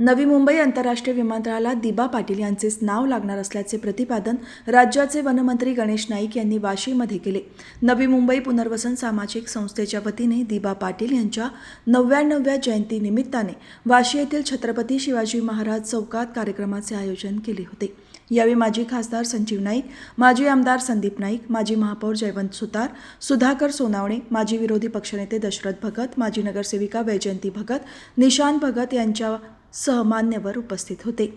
नवी मुंबई आंतरराष्ट्रीय विमानतळाला दिबा पाटील यांचेच नाव लागणार असल्याचे प्रतिपादन राज्याचे वनमंत्री गणेश नाईक यांनी वाशीमध्ये केले. नवी मुंबई पुनर्वसन सामाजिक संस्थेच्या वतीने दिबा पाटील यांच्या नव्याण्णव्या जयंतीनिमित्ताने वाशी येथील छत्रपती शिवाजी महाराज चौकात कार्यक्रमाचे आयोजन केले होते. यावेळी माजी खासदार संजीव नाईक माजी आमदार संदीप नाईक माजी महापौर जयवंत सुतार सुधाकर सोनावणे माजी विरोधी पक्षनेते दशरथ भगत माजी नगरसेविका वैजयंती भगत निशांत भगत यांच्या सहमान्यवर उपस्थित होते.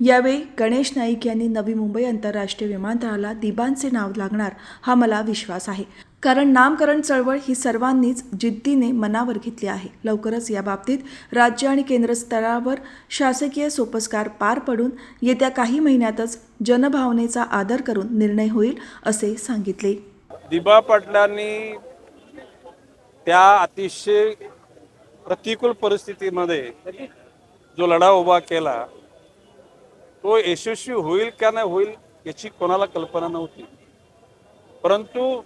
यावेळी गणेश नाईक यांनी नवी मुंबई आंतरराष्ट्रीय विमानतळाला दिबांचे नाव लागणार हा मला विश्वास आहे. कारण नामकरण चळवळ ही सर्वांनीच जिद्दीने मनावर घेतली आहे. लवकरच या बाबतीत राज्य आणि केंद्र स्तरावर शासकीय सोपस्कार पार पडून येत्या काही महिन्यातच जनभावनेचा आदर करून निर्णय होईल असे सांगितले. दिबा पाटलांनी त्या अतिशय प्रतिकूल परिस्थितीमध्ये जो लढा उभा केला तो यशस्वी होईल का नाही होईल याची कोणाला कल्पना नव्हती. परंतु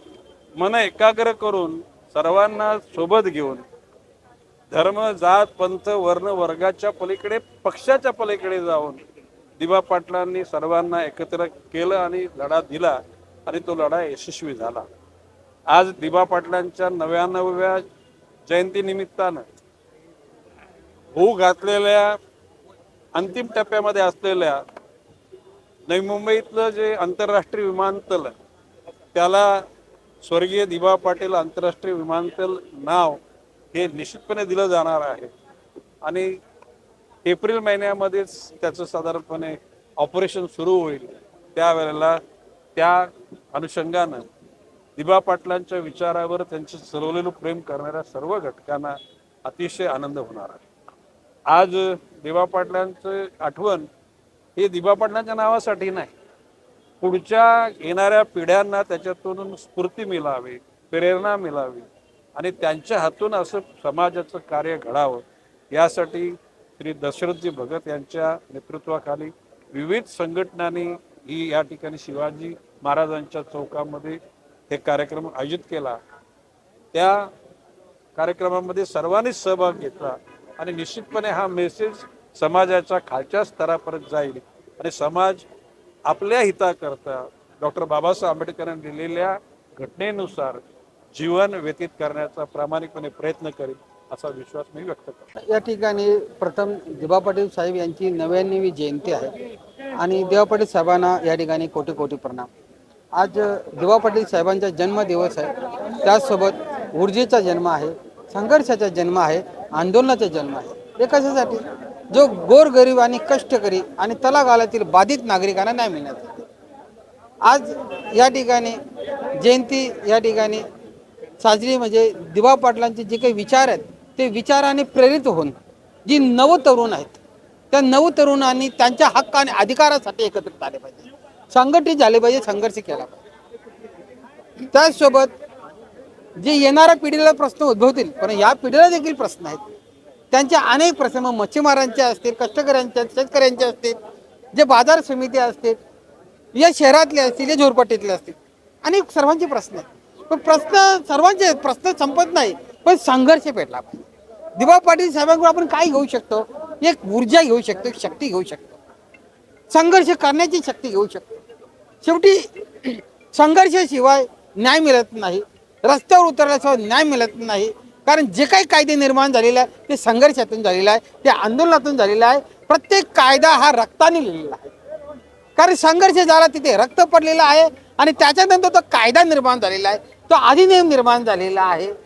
मन एकाग्र करून सर्वांना सोबत घेऊन धर्म जात पंथ वर्ण वर्गाच्या पलीकडे पक्षाच्या पलीकडे जाऊन दिबा पाटलांनी सर्वांना एकत्र केलं आणि लढा दिला आणि तो लढा यशस्वी झाला. आज दिबा पाटलांच्या नव्याण्णव्या जयंतीनिमित्तानं होऊ घातलेल्या अंतिम टप्प्यामध्ये असलेल्या नवी मुंबईतलं जे आंतरराष्ट्रीय विमानतळ त्याला स्वर्गीय दिबा पाटील आंतरराष्ट्रीय विमानतळ नाव हे निश्चितपणे दिलं जाणार आहे. आणि एप्रिल महिन्यामध्येच त्याचं साधारणपणे ऑपरेशन सुरू होईल. त्यावेळेला त्या अनुषंगानं दिबा पाटलांच्या विचारावर त्यांचं चलवलेलं प्रेम करणाऱ्या सर्व घटकांना अतिशय आनंद होणार आहे. आज दिबा पाटलांचं आठवण हे दिबा पाटलांच्या नावासाठी नाही. पुढच्या येणाऱ्या पिढ्यांना त्याच्यातून स्फूर्ती मिळावी प्रेरणा मिळावी आणि त्यांच्या हातून असं समाजाचं कार्य घडावं यासाठी श्री दशरथजी भगत यांच्या नेतृत्वाखाली विविध संघटनांनी ही या ठिकाणी शिवाजी महाराजांच्या चौकामध्ये हे कार्यक्रम आयोजित केला. त्या कार्यक्रमामध्ये सर्वांनीच सहभाग घेतला. आणि निश्चितपणे हा मेसेज समाजाच्या खालच्या स्तरापर्यंत जाईल. आणि समाज आपल्या हिताकरता डॉक्टर बाबासाहेब आंबेडकरांनी दिलेल्या घटनेनुसार जीवन व्यतीत करण्याचा प्रामाणिकपणे प्रयत्न करेल असा विश्वास मी व्यक्त करतो. या ठिकाणी प्रथम दिबा पाटील साहेब यांची नव्याण्णवी जयंती आहे आणि दिवा पाटील साहेबांना या ठिकाणी कोटी कोटी प्रणाम. आज दिबा पाटील साहेबांचा जन्मदिवस आहे. त्याचसोबत ऊर्जेचा जन्म आहे संघर्षाचा जन्म आहे. आंदोलनाचा जन्म आहे. हे कशासाठी? जो गोरगरीब आणि कष्टकरी आणि तलागालातील बाधित नागरिकांना न्याय मिळण्यात आज या ठिकाणी जयंती या ठिकाणी साजरी म्हणजे दिवा पाटलांचे जे काही विचार आहेत ते विचाराने प्रेरित होऊन जी नव तरुण आहेत त्या नव तरुणांनी त्यांच्या हक्क आणि अधिकारासाठी एकत्रित आले पाहिजे. संघटित झाले पाहिजे संघर्ष केला पाहिजे. त्याचसोबत जे येणाऱ्या पिढीला प्रश्न उद्भवतील पण या पिढीला देखील प्रश्न आहेत. त्यांचे अनेक प्रश्न मग मच्छीमारांचे असतील कष्टकऱ्यांचे शेतकऱ्यांचे असतील जे बाजार समिती असतील या शहरातले असतील या झोरपट्टीतले असतील अनेक सर्वांचे प्रश्न आहेत. पण प्रश्न सर्वांचे प्रश्न संपत नाही पण संघर्ष पेटला पाहिजे. दिवा पाटील साहेबांकडून आपण काय घेऊ शकतो? एक ऊर्जा घेऊ शकतो एक शक्ती घेऊ शकतो. संघर्ष करण्याची शक्ती घेऊ शकतो. शेवटी संघर्षाशिवाय न्याय मिळत नाही. रस्त्यावर उतरल्याशिवाय न्याय मिळत नाही. कारण जे काही कायदे निर्माण झालेले आहे ते संघर्षातून झालेलं आहे ते आंदोलनातून झालेलं आहे प्रत्येक कायदा हा रक्ताने लिहिलेला आहे. कारण संघर्ष झाला तिथे रक्त पडलेलं आहे आणि त्याच्यानंतर तो कायदा निर्माण झालेला आहे. तो अधिनियम निर्माण झालेला आहे.